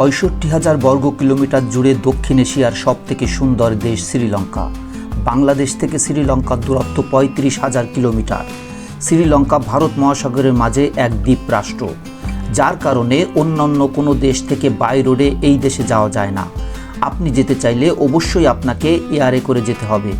পঁয়ষট্টি হাজার বর্গ কিলোমিটার জুড়ে দক্ষিণ এশিয়ার সব থেকে সুন্দর দেশ শ্রীলঙ্কা। বাংলাদেশ থেকে শ্রীলঙ্কার দূরত্ব পঁয়ত্রিশ হাজার কিলোমিটার। শ্রীলঙ্কা ভারত মহাসাগরের মাঝে এক দ্বীপ রাষ্ট্র। যার কারণে অন্যান্য কোনো দেশ থেকে বাই রোডে এই দেশে যাওয়া যায় না। আপনি যেতে চাইলে অবশ্যই আপনাকে এয়ারে করে যেতে হবে।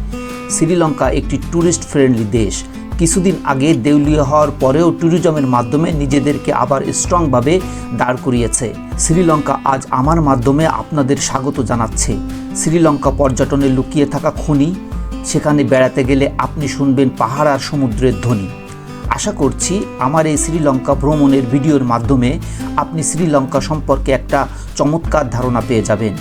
শ্রীলঙ্কা একটি ট্যুরিস্ট ফ্রেন্ডলি দেশ। কিছুদিন আগে দেউলিয়া হওয়ার পরেও ট্যুরিজমের মাধ্যমে নিজেদেরকে আবার স্ট্রংভাবে দাঁড় করিয়েছে। শ্রীলঙ্কা আজ আমার মাধ্যমে আপনাদের স্বাগত জানাচ্ছে। শ্রীলঙ্কা পর্যটনে লুকিয়ে থাকা খনি, সেখানে বেড়াতে গেলে আপনি শুনবেন পাহাড় আর সমুদ্রের ধ্বনি। আশা করছি আমার এই শ্রীলঙ্কা ভ্রমণের ভিডিওর মাধ্যমে আপনি শ্রীলঙ্কা সম্পর্কে একটা চমৎকার ধারণা পেয়ে যাবেন।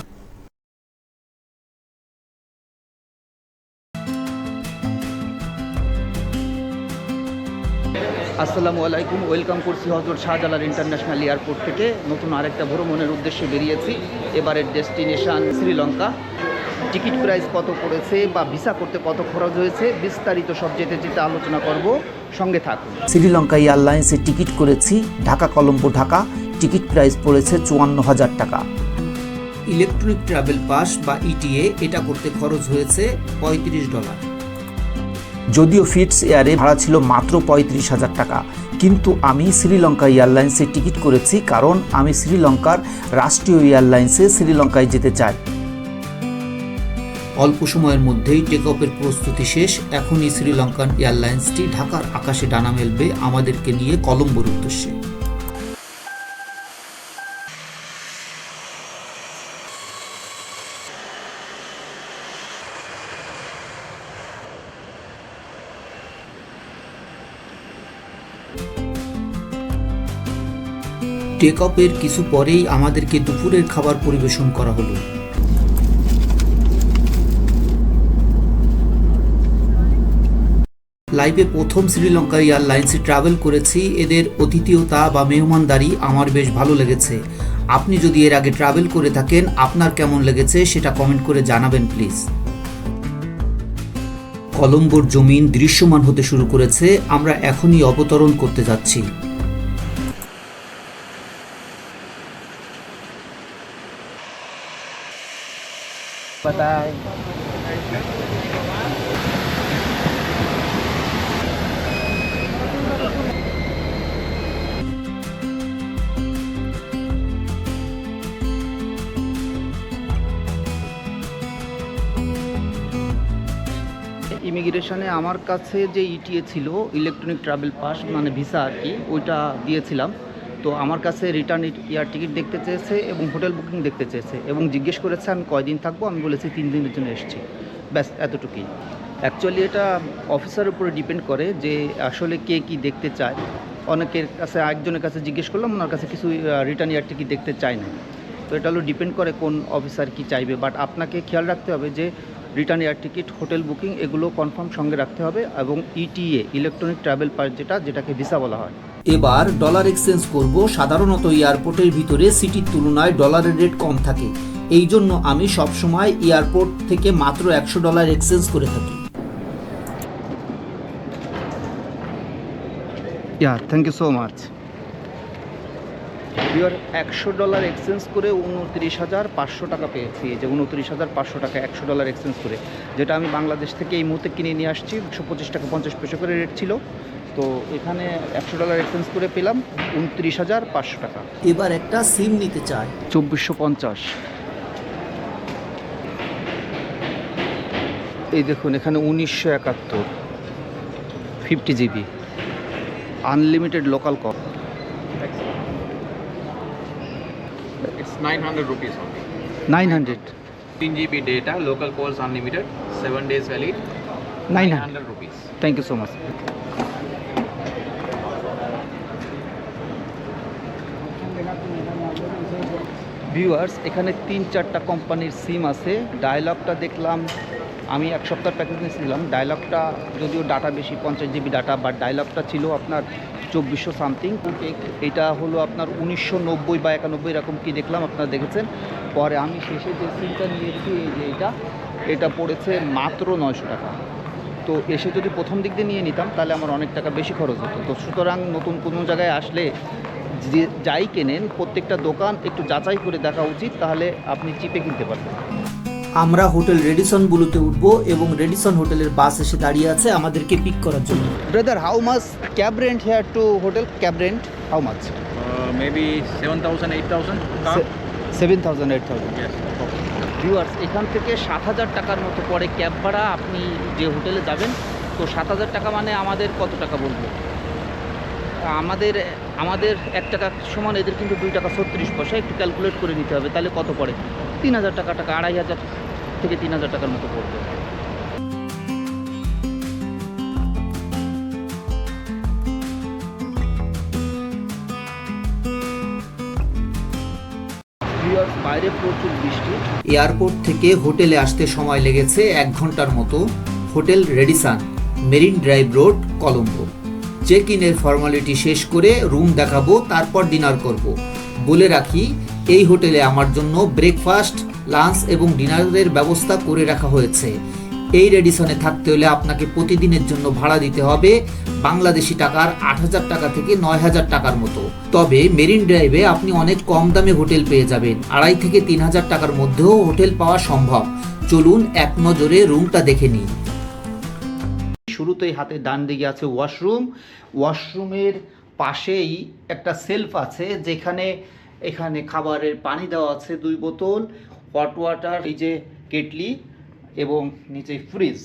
আসসালামু আলাইকুম ওয়েলকাম করছি হজরত শাহজালাল ইন্টারন্যাশনাল এয়ারপোর্ট থেকে। নতুন আরেকটা ভ্রমণের উদ্দেশ্যে বেরিয়েছি এবারের ডেস্টিনেশন শ্রীলঙ্কা। টিকিট প্রাইস কত পড়েছে বা ভিসা করতে কত খরচ হয়েছে বিস্তারিত সব যেতে যেতে আলোচনা করব। সঙ্গে থাকুন। শ্রীলঙ্কা এয়ারলাইন্সে টিকিট করেছি ঢাকা কলম্বো ঢাকা। টিকিট প্রাইস পড়েছে চুয়ান্ন হাজার টাকা। ইলেকট্রনিক ট্রাভেল পাস বা ইটিএ এটা করতে খরচ হয়েছে পঁয়ত্রিশ ডলার। যদিও ফিটস এয়ারে ভাড়া ছিল মাত্র পঁয়ত্রিশ হাজার টাকা। কিন্তু আমি শ্রীলঙ্কা এয়ারলাইন্সে টিকিট করেছি কারণ আমি শ্রীলঙ্কার রাষ্ট্রীয় এয়ারলাইন্সে শ্রীলঙ্কায় যেতে চাই। অল্প সময়ের মধ্যেই টেক অফের প্রস্তুতি শেষ। এখনই শ্রীলঙ্কান এয়ারলাইন্সটি ঢাকার আকাশে ডানা মেলবে আমাদেরকে নিয়ে কলম্বোর উদ্দেশ্যে। টেক অফের কিছু পরেই আমাদেরকে দুপুরের খাবার পরিবেশন করা হলো। লাইভে প্রথম শ্রীলঙ্কা এয়ারলাইন্সে ট্রাভেল করেছি। এদের অতিথিয়তা বা মেহমানদারি আমার বেশ ভালো লেগেছে। আপনি যদি এর আগে ট্রাভেল করে থাকেন, আপনার কেমন লেগেছে সেটা কমেন্ট করে জানাবেন প্লিজ কলম্বোর জমিন দৃশ্যমান হতে শুরু করেছে। আমরা এখনই অবতরণ করতে যাচ্ছি। ইমিগ্রেশনে আমার কাছে যে ইটিএ ছিল ইলেকট্রনিক ট্রাভেল পাস মানে ভিসা আর কি, ওইটা দিয়েছিলাম। তো আমার কাছে রিটার্ন এয়ার টিকিট দেখতে চেয়েছে এবং হোটেল বুকিং দেখতে চেয়েছে এবং জিজ্ঞেস করেছে, আমি কয়দিন থাকব? আমি বলেছি, তিন দিনের জন্য এসেছি। ব্যাস, এতটুকুই। অ্যাকচুয়ালি এটা অফিসার উপরে ডিপেন্ড করে যে আসলে কে কি দেখতে চায়। অনেকের কাছে একজনের কাছে জিজ্ঞেস করলাম, ওনার কাছে কিছু রিটার্ন এয়ার টিকিট দেখতে চায় না তো এটা হলো ডিপেন্ড করে কোন অফিসার কি চাইবে। বাট আপনাকে খেয়াল রাখতে হবে যে return air ticket hotel booking এগুলো কনফার্ম সঙ্গে রাখতে হবে এবং ইটিএ ইলেকট্রনিক ট্রাভেল পাস যেটা, যেটাকে ভিসা বলা হয়। এবার ডলার এক্সচেঞ্জ করব সাধারণত এয়ারপোর্টের ভিতরে সিটির তুলনায় ডলারের রেট কম থাকে। এই জন্য আমি সবসময় এয়ারপোর্ট থেকে মাত্র একশো ডলার এক্সচেঞ্জ করে থাকি। Yeah thank you so much your একশো ডলার এক্সচেঞ্জ করে উনত্রিশ হাজার পাঁচশো টাকা পেয়েছি। যে উনত্রিশ হাজার পাঁচশো টাকা একশো ডলার এক্সচেঞ্জ করে যেটা আমি বাংলাদেশ থেকে এই মুহূর্তে কিনে নিয়ে আসছি। একশো পঁচিশ টাকা পঞ্চাশ পয়সা করে রেট ছিল। তো এখানে একশো ডলার এক্সচেঞ্জ করে পেলাম উনত্রিশ হাজার পাঁচশো টাকা। এবার একটা সিম নিতে চাই। চব্বিশশো পঞ্চাশ। এই দেখুন এখানে উনিশশো একাত্তর fifty GB unlimited local call It's 900 rupees only. Nine hundred 15 GB data, local calls unlimited, 7 days valid, nine hundred 900 rupees. Thank you so much viewers এখানে তিন চারটা কোম্পানির সিম আছে। ডায়লগটা দেখলাম, আমি এক সপ্তাহ প্যাকেজ নিয়েছিলাম। ডায়লগটা যদিও ডাটা বেশি, পঞ্চাশ জিবি ডাটা বাট ডায়লগটা ছিল আপনার চব্বিশশো সামথিং এটা হলো আপনার উনিশশো নব্বই বা একানব্বই, এরকম কি দেখলাম আপনারা দেখেছেন। পরে আমি শেষে যে সিমটা নিয়েছি, এই যে এটা এটা পড়েছে মাত্র নয়শো টাকা। তো এসে যদি প্রথম দিক দিয়ে নিয়ে নিতাম, তাহলে আমার অনেক টাকা বেশি খরচ হতো। তো সুতরাং নতুন কোনো জায়গায় আসলে যে যাই কেনেন প্রত্যেকটা দোকান একটু যাচাই করে দেখা উচিত তাহলে আপনি চিপে কিনতে পারবেন। আমরা হোটেল রেডিসন বুলুতে উঠব এবং রেডিসন হোটেলের বাস এসে দাঁড়িয়ে আছে আমাদেরকে পিক করার জন্য। Brother how much cab rent here to hotel cab rent how much Uh, maybe 7,000, 8,000 car. Seven thousand eight thousand. Viewers এখান থেকে সাত হাজার টাকার মতো পরে ক্যাব ভাড়া আপনি যে হোটেলে যাবেন তো সাত হাজার টাকা মানে আমাদের কত টাকা বলব? আমাদের আমাদের এক টাকা সমান এদের কিন্তু দুই টাকা ছত্রিশ পয়সা একটু ক্যালকুলেট করে নিতে হবে তাহলে কত পড়ে? তিন হাজার টাকা টাকা আড়াই হাজার থেকে তিন হাজার টাকার মতো পড়বে। বাইরে প্রচুর বৃষ্টি। এয়ারপোর্ট থেকে হোটেলে আসতে সময় লেগেছে এক ঘণ্টার মতো। Hotel Radisson marine drive road Colombo. Check ইনের ফর্মালিটি শেষ করে রুম দেখাবো, তারপর ডিনার করব। বলে রাখি, এই হোটেলে আমার জন্য ব্রেকফাস্ট লাঞ্চ এবং ডিনারের ব্যবস্থা করে রাখা হয়েছে। এই রেডিসনে থাকতে হলে আপনাকে প্রতিদিনের জন্য ভাড়া দিতে হবে বাংলাদেশি টাকার আট হাজার টাকা থেকে নয় হাজার টাকার মতো। তবে মেরিন ড্রাইভে আপনি অনেক কম দামে হোটেল পেয়ে যাবেন। আড়াই থেকে তিন হাজার টাকার মধ্যেও হোটেল পাওয়া সম্ভব। চলুন এক নজরে রুমটা দেখে নিই। শুরুতেই হাতে ডান দিকে আছে ওয়াশরুম। ওয়াশরুমের পাশেই একটা সেলফ আছে, যেখানে এখানে খাবারের পানি দেওয়া আছে দুই বোতল, হট ওয়াটার, এই যে কেটলি এবং নিচে ফ্রিজ।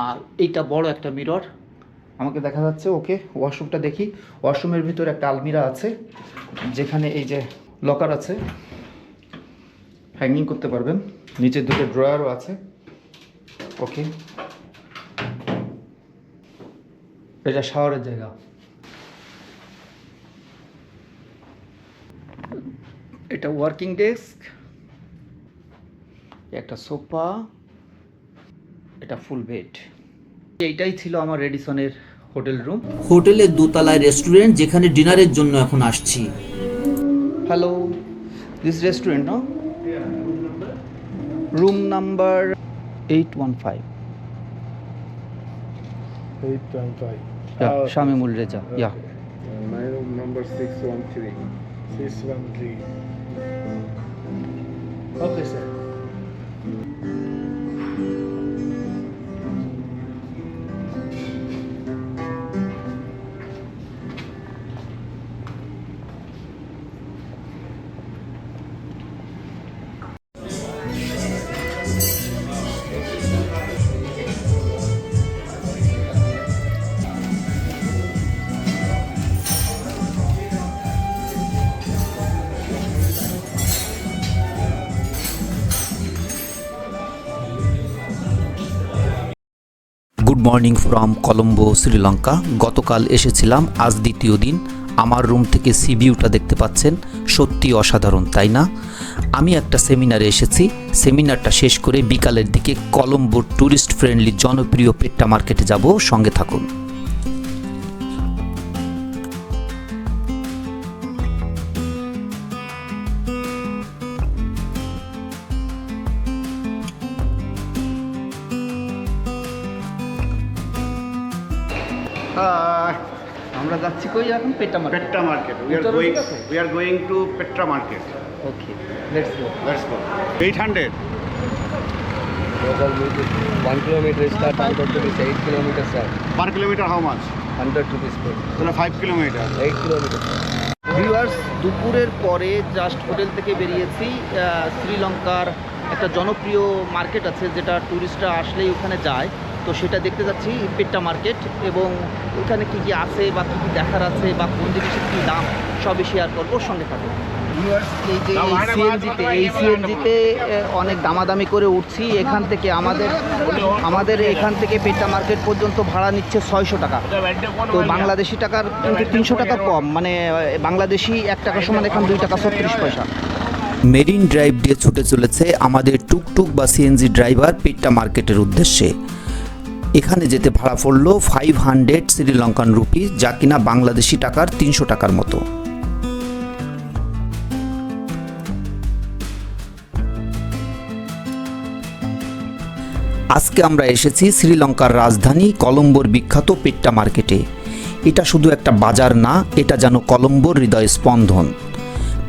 আর এইটা বড় একটা মিরর। আমাকে দেখা যাচ্ছে, ওকে, ওয়াশরুমটা দেখি। ওয়াশরুমের ভিতরে একটা আলমিরা আছে, যেখানে এই যে লকার আছে। হ্যাঙ্গিং করতে পারবেন। নিচে দুটো ড্রয়ারও আছে। ওকে এটা শাওয়ারের জায়গা। এটা ওয়ার্কিং ডেস্ক একটা সোফা এটা ফুল বেড এইটাই ছিল আমার রেডিসনের হোটেল রুম হোটেলের দোতলায় রেস্টুরেন্ট যেখানে ডিনারের জন্য এখন আসছি। Hello this restaurant no room number eight one five Eight and Yeah, uh, Shamimul Reja. Uh, yeah. Uh, my room number 613. 613. Okay, sir. Morning from Colombo, Sri Lanka. গতকাল এসেছিলাম, আজ দ্বিতীয় দিন। আমার রুম থেকে সি ভিউটা দেখতে পাচ্ছেন। সত্যি অসাধারণ, তাই না? আমি একটা সেমিনারে এসেছি। সেমিনারটা শেষ করে বিকালের দিকে কলম্বোর ট্যুরিস্ট ফ্রেন্ডলি জনপ্রিয় পেট্টা মার্কেটে যাব। সঙ্গে থাকুন। আমরা যাচ্ছি কই এখন? Pettah market Pettah market we are going we are going to Pettah market okay let's go let's go 800 1 kilometre start 100 to 8 kilometre sir per kilometre how much 100 to 5 kilometre 8 kilometre viewers দুপুরের পরে just hotel থেকে বেরিয়েছি শ্রীলঙ্কার একটা জনপ্রিয় market আছে যেটা টুরিস্টরা আসলেই ওখানে যায়। তো সেটা দেখতে যাচ্ছি পেট্টা মার্কেট এবং এখানে কি কি আছে বা কী কী দেখার আছে বা কোন জিনিসের কী দাম সবই শেয়ার করব সঙ্গে থাকব এই যে এই সিএনজিতে এই সিএনজিতে অনেক দামাদামি করে উঠছি। এখান থেকে আমাদের আমাদের এখান থেকে পেট্টা মার্কেট পর্যন্ত ভাড়া নিচ্ছে ছয়শো টাকা। তো বাংলাদেশি টাকার কিন্তু তিনশো টাকা কম। মানে বাংলাদেশি এক টাকা সমান এখন দুই টাকা ছত্রিশ পয়সা। মেরিন ড্রাইভ দিয়ে ছুটে চলেছে আমাদের টুকটুক বা সিএনজি ড্রাইভার পেট্টা মার্কেটের উদ্দেশ্যে। এখানে যেতে ভাড়া পড়ল ফাইভ হান্ড্রেড শ্রীলঙ্কান রুপি যা কিনা বাংলাদেশি টাকার তিনশো টাকার মতো। আজকে আমরা এসেছি শ্রীলঙ্কার রাজধানী কলম্বোর বিখ্যাত পেট্টা মার্কেটে। এটা শুধু একটা বাজার না, এটা যেন কলম্বোর হৃদয় স্পন্দন।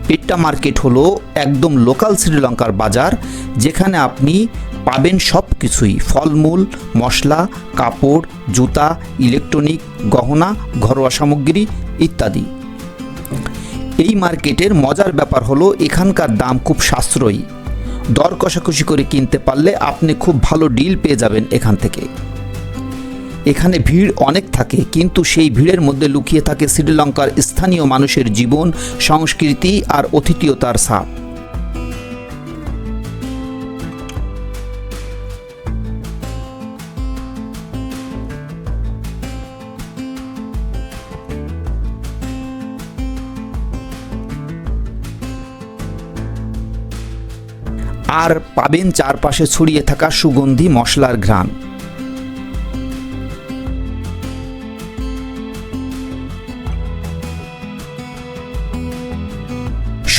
পেট্টা মার্কেট হলো একদম লোকাল শ্রীলঙ্কার বাজার, যেখানে আপনি পাবেন সব কিছুই ফলমূল, মশলা, কাপড়, জুতা ইলেকট্রনিক গহনা, ঘরোয়া সামগ্রী ইত্যাদি। এই মার্কেটের মজার ব্যাপার হলো এখানকার দাম খুব সাশ্রয়ী। দর কষাকষি করে কিনতে পারলে আপনি খুব ভালো ডিল পেয়ে যাবেন এখান থেকে। এখানে ভিড় অনেক থাকে, কিন্তু সেই ভিড়ের মধ্যে লুকিয়ে থাকে শ্রীলঙ্কার স্থানীয় মানুষের জীবন, সংস্কৃতি আর অতিথিয়তার ছাপ। আর পাবেন চারপাশে ছড়িয়ে থাকা সুগন্ধি মশলার ঘ্রাণ।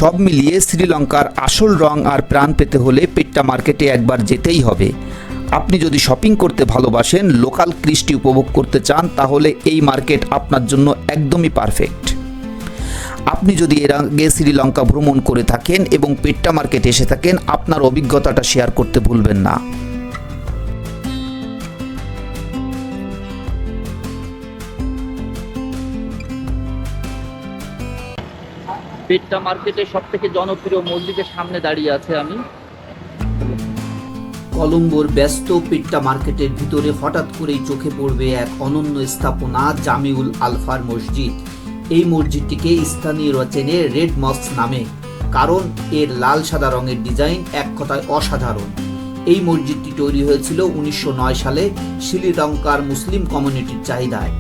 সব মিলিয়ে শ্রীলঙ্কার আসল রং আর প্রাণ পেতে হলে পেট্টা মার্কেটে একবার যেতেই হবে। আপনি যদি শপিং করতে ভালোবাসেন, লোকাল কৃষ্টি উপভোগ করতে চান, তাহলে এই মার্কেট আপনার জন্য একদমই পারফেক্ট। আপনি যদি এর আগে শ্রীলঙ্কা ভ্রমণ করে থাকেন এবং পেট্টা মার্কেট এসে থাকেন, আপনার অভিজ্ঞতাটা শেয়ার করতে ভুলবেন না। পেট্টা মার্কেটের সব থেকে জনপ্রিয় মসজিদের সামনে দাঁড়িয়ে আছে আমি। কলম্বোর ব্যস্ত পিট্টা মার্কেটের ভিতরে হঠাৎ করেই চোখে পড়বে এক অনন্য স্থাপনা জামিউল আলফার মসজিদ। এই মসজিদটিকে স্থানীয়রা চেনে রেড মস্ক নামে, কারণ এর লাল সাদা রঙের ডিজাইন এক কথায় অসাধারণ। এই মসজিদটি তৈরি হয়েছিল উনিশশো নয় সালে শ্রীলঙ্কার মুসলিম কমিউনিটির চাহিদায়।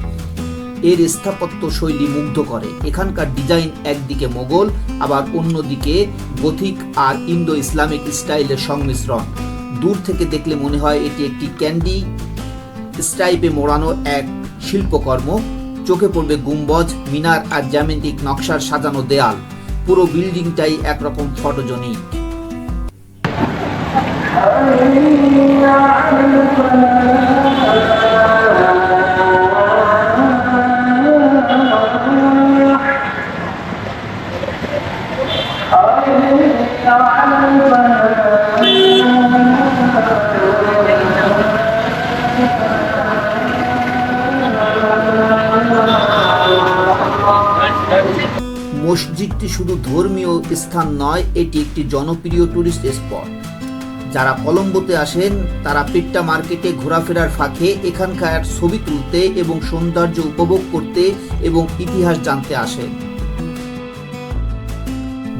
এর স্থাপত্য শৈলী মুগ্ধ করে। এখানকার ডিজাইন একদিকে মোগল, আবার অন্যদিকে গথিক আর ইন্দো ইসলামিক স্টাইলের সংমিশ্রণ। দূর থেকে দেখলে মনে হয় এটি একটি ক্যান্ডি স্টাইপে মোড়ানো এক শিল্পকর্ম। চোখে পড়বে গুম্বজ, মিনার আর জ্যামেন্টিক নকশার সাজানো দেয়াল। পুরো বিল্ডিংটাই একরকম ফটোজনিক। মসজিদটি শুধু ধর্মীয় স্থান নয়, এটি একটি জনপ্রিয় টুরিস্ট স্পট যারা কলম্বোতে আসেন, তারা পিট্টা মার্কেটে ঘোরাফেরার ফাঁকে এখানকার ছবি তুলতে এবং সৌন্দর্য উপভোগ করতে এবং ইতিহাস জানতে আসেন।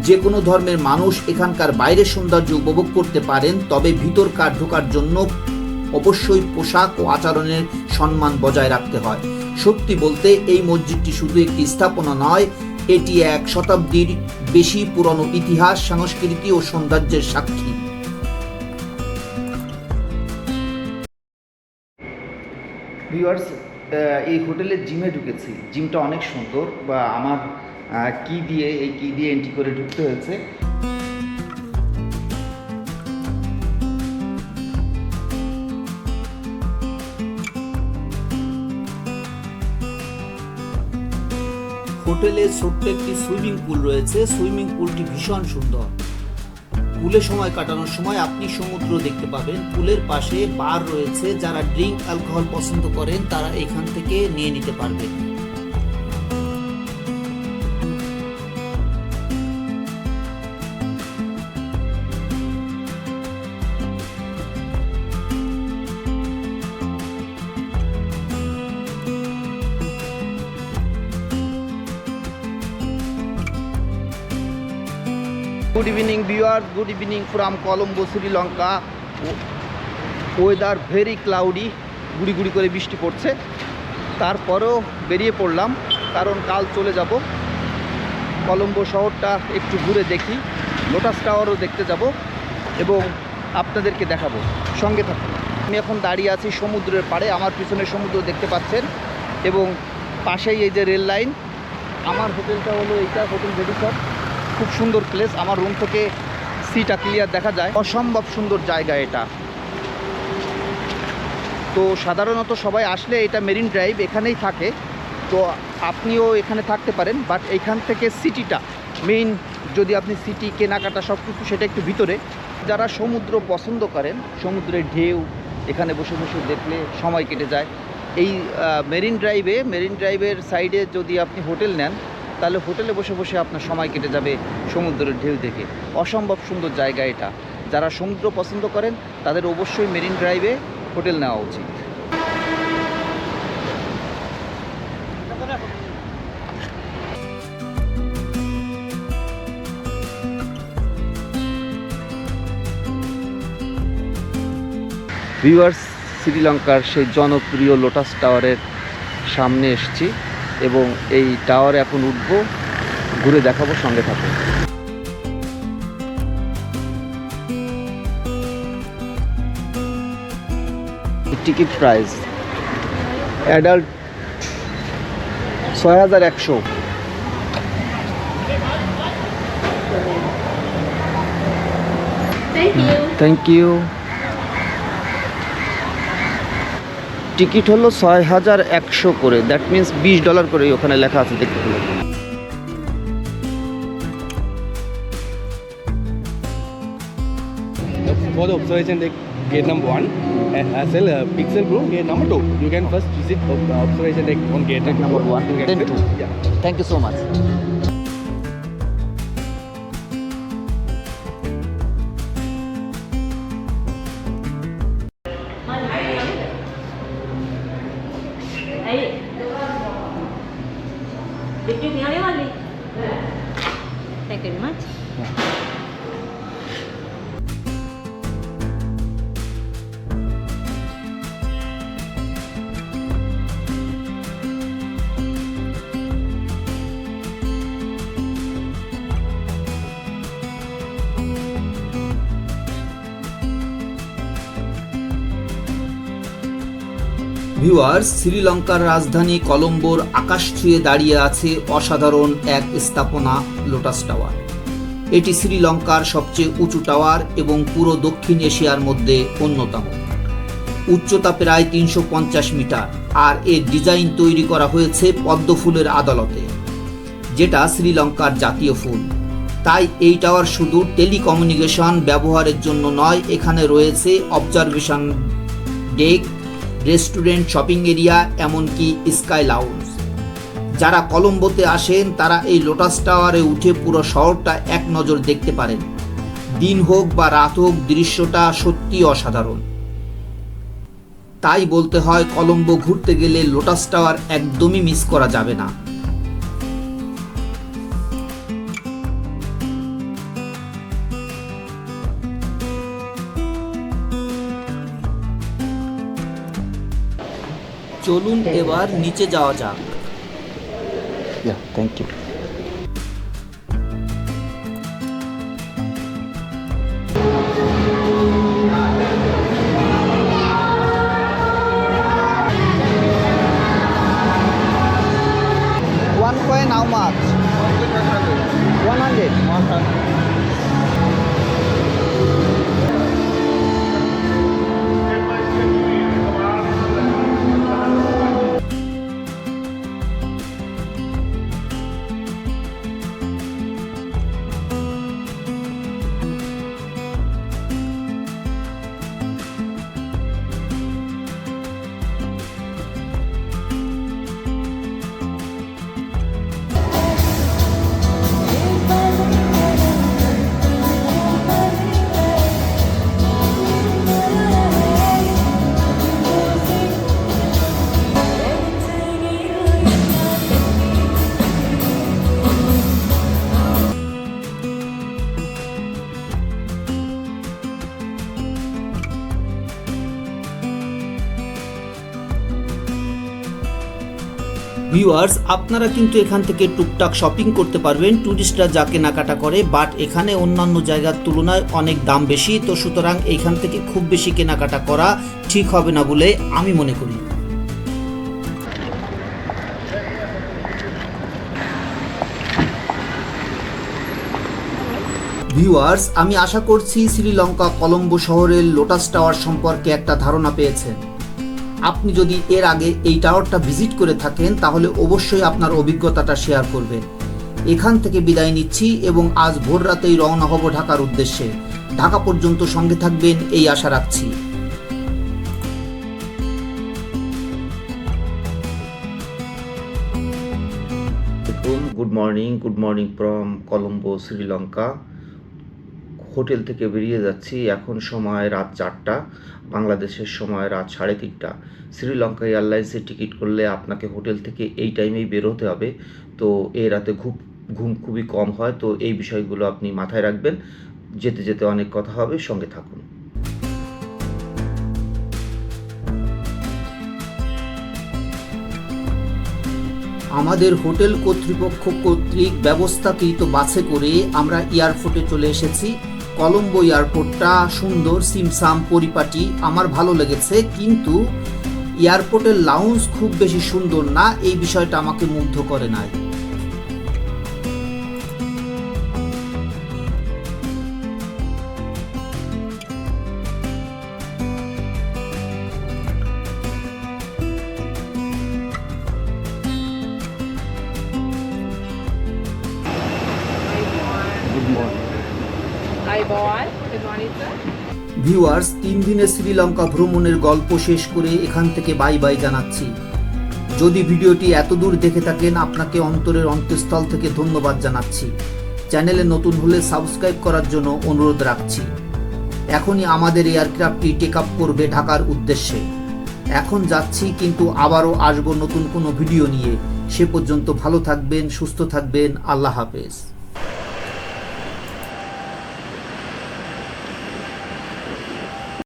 যে কোনো ধর্মের মানুষ এখানকার বাইরের সৌন্দর্য উপভোগ করতে পারেন, তবে ভিতরকার ঢোকার জন্য অবশ্যই পোশাক ও আচরণের সম্মান বজায় রাখতে হয়। সত্যি বলতে, এই মসজিদটি শুধু একটি স্থাপনা নয় এটি এক শতাব্দীর বেশি পুরনো ইতিহাস, সংস্কৃতি ও সৌন্দর্যের সাক্ষী। ভিউয়ার্স এই হোটেলে জিমে ঢুকেছি। জিমটা অনেক সুন্দর, বা আমার কি দিয়ে, এই কি দিয়ে এন্ট্রি করে ঢুকতে হয়েছে? হোটেলে ছোট্ট একটি সুইমিং পুল রয়েছে। সুইমিং পুলটি ভীষণ সুন্দর। পুলে সময় কাটানোর সময় আপনি সমুদ্র দেখতে পাবেন। পুলের পাশে বার রয়েছে যারা ড্রিঙ্ক, অ্যালকোহল পছন্দ করেন, তারা এখান থেকে নিয়ে নিতে পারবেন। Good evening viewers good evening from Colombo Sri Lanka weather very cloudy গুড়ি গুড়ি করে বৃষ্টি পড়ছে। তারপরেও বেরিয়ে পড়লাম, কারণ কাল চলে যাব। কলম্বো শহরটা একটু ঘুরে দেখি লোটাস টাওয়ারও দেখতে যাব এবং আপনাদেরকে দেখাবো। সঙ্গে থাকুন। আমি এখন দাঁড়িয়ে আছি সমুদ্রের পাড়ে, আমার পিছনে সমুদ্র দেখতে পাচ্ছেন এবং পাশেই এই যে রেল লাইন। আমার হোটেলটা হলো এইটা, হোটেল ভেডিসর খুব সুন্দর প্লেস আমার রুম থেকে সিটা ক্লিয়ার দেখা যায়। অসম্ভব সুন্দর জায়গা এটা। তো সাধারণত সবাই আসলে এটা মেরিন ড্রাইভ এখানেই থাকে। তো আপনিও এখানে থাকতে পারেন বাট এখান থেকে সিটিটা মেইন যদি আপনি সিটি কেনাকাটা সব কিছু সেটা একটু ভিতরে। যারা সমুদ্র পছন্দ করেন, সমুদ্রের ঢেউ, এখানে বসে বসে দেখলে সময় কেটে যায়। এই মেরিন ড্রাইভে মেরিন ড্রাইভের সাইডে যদি আপনি হোটেল নেন তাহলে হোটেলে বসে বসে আপনার সময় কেটে যাবে সমুদ্রের ঢেউ দেখে। অসম্ভব সুন্দর জায়গা এটা। যারা সমুদ্র পছন্দ করেন, তাদের অবশ্যই মেরিন ড্রাইভে হোটেল নেওয়া উচিত। ভিউয়ার্স, শ্রীলঙ্কার সেই জনপ্রিয় লোটাস টাওয়ারের সামনে এসেছি। এবং এই টাওয়ারে এখন উঠবো ঘুরে দেখাবো সঙ্গে থাকো টিকিট প্রাইস অ্যাডাল্ট ছয় হাজার একশো. থ্যাংক ইউ টিকিট হলো ছয় হাজার একশো করে দ্যাট মিন্স বিশ ডলার করে ওখানে লেখা আছে দেখতে পেলে For the observation deck, gate number one, as well uh, Pixel Pro, gate number two. You can first visit observation deck on gate gate number one, You then two. Yeah. Thank you so much viewers শ্রীলঙ্কার রাজধানী কলম্বোর আকাশ ছুঁয়ে দাঁড়িয়ে আছে অসাধারণ এক স্থাপনা lotus tower এটি শ্রীলঙ্কার সবচেয়ে উঁচু টাওয়ার এবং পুরো দক্ষিণ এশিয়ার মধ্যে অন্যতম। উচ্চতা প্রায় তিনশো পঞ্চাশ মিটার, আর এর ডিজাইন তৈরি করা হয়েছে পদ্ম ফুলের আদালতে, যেটা শ্রীলঙ্কার জাতীয় ফুল। তাই এই টাওয়ার শুধু টেলিকমিউনিকেশন ব্যবহারের জন্য নয়, এখানে রয়েছে observation deck restaurant, shopping area, এমনকি স্কাই লাউন্স যারা কলম্বোতে আসেন, তারা এই লোটাস টাওয়ারে উঠে পুরো শহরটা এক নজর দেখতে পারেন। দিন হোক বা রাত হোক, দৃশ্যটা সত্যি অসাধারণ। তাই বলতে হয়, কলম্বো ঘুরতে গেলে লোটাস টাওয়ার একদমই মিস করা যাবে না। চলুন এবার নিচে যাওয়া যাক Yeah, thank ভিউয়ার্স আপনারা কিন্তু এখান থেকে টুকটাক শপিং করতে পারবেন। ট্যুরিস্টরা যা কেনাকাটা করে বাট এখানে অন্যান্য জায়গার তুলনায় অনেক দাম বেশি। তো সুতরাং এখান থেকে খুব বেশি কেনাকাটা করা ঠিক হবে না বলে আমি মনে করি। ভিউয়ার্স আমি আশা করছি শ্রীলঙ্কা কলম্বো শহরের লোটাস টাওয়ার সম্পর্কে একটা ধারণা পেয়েছেন। আপনি যদি এর আগে এই টাওয়ারটা ভিজিট করে থাকেন, তাহলে অবশ্যই আপনার অভিজ্ঞতাটা শেয়ার করবেন। এখান থেকে বিদায় নিচ্ছি এবং আজ ভোর রাতেই রওনা হব ঢাকার উদ্দেশ্যে। ঢাকা পর্যন্ত সঙ্গে থাকবেন, এই আশা রাখছি। Good morning good morning from Colombo Sri Lanka hotel থেকে বেরিয়ে যাচ্ছি। এখন সময় রাত চারটা, বাংলাদেশের সময় রাত সাড়ে তিনটা। শ্রীলঙ্কা এয়ারলাইন্সে টিকিট করলে আপনাকে হোটেল থেকে এই টাইমেই বেরোতে হবে। তো এই রাতে ঘুম ঘুম খুবই কম হয়। তো এই বিষয়গুলো আপনি মাথায় রাখবেন। যেতে যেতে অনেক কথা হবে। সঙ্গে থাকুন। আমাদের হোটেল কর্তৃপক্ষ কর্তৃক ব্যবস্থাকৃত বাসে করে আমরা এয়ারপোর্টে চলে এসেছি। কলম্বো এয়ারপোর্টটা সুন্দর, সিমসাম, পরিপাটি, আমার ভালো লেগেছে, কিন্তু এয়ারপোর্টের লাউঞ্জ খুব বেশি সুন্দর না, এই বিষয়টা আমাকে মুগ্ধ করে নাই। ভিউয়ার্স, তিন দিনের শ্রীলঙ্কা ভ্রমণের গল্প শেষ করে এখান থেকে বাই বাই জানাচ্ছি। যদি ভিডিওটি এতদূর দেখে থাকেন, আপনাকে অন্তরের অন্তঃস্থল থেকে ধন্যবাদ জানাচ্ছি। চ্যানেলে নতুন হলে সাবস্ক্রাইব করার জন্য অনুরোধ রাখছি। এখনই আমাদের এয়ারক্রাফটটি টেক আপ করবে ঢাকার উদ্দেশ্যে। এখন যাচ্ছি, কিন্তু আবারও আসব নতুন কোনো ভিডিও নিয়ে। সে পর্যন্ত ভালো থাকবেন, সুস্থ থাকবেন, আল্লাহ হাফেজ।